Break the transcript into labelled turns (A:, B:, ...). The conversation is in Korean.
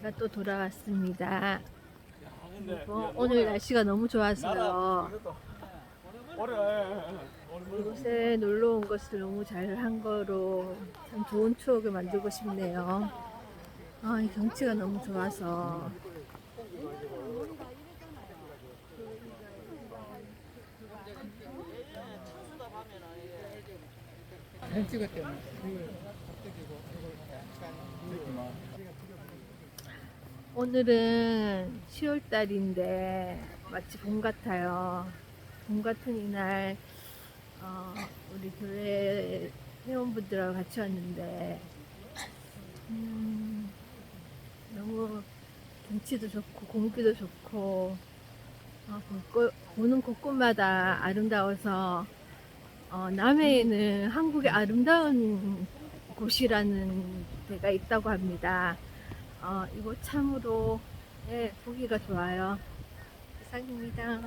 A: 제가 또 돌아왔습니다. 어, 오늘 날씨가 너무 좋아서요. 이곳에 놀러 온 것을 너무 잘 한 거로 참 좋은 추억을 만들고 싶네요. 아, 이 경치가 너무 좋아서.
B: 잘 찍었대요.
A: 오늘은 10월 달인데 마치 봄 같아요. 봄 같은 이날 어, 우리 교회 회원분들하고 같이 왔는데 음, 너무 경치도 좋고 공기도 좋고 어, 볼거- 보는 곳곳마다 아름다워서 어, 남해에는 한국의 아름다운 곳이라는 데가 있다고 합니다. 어, 이곳 참으로 예, 보기가 좋아요. 이상입니다.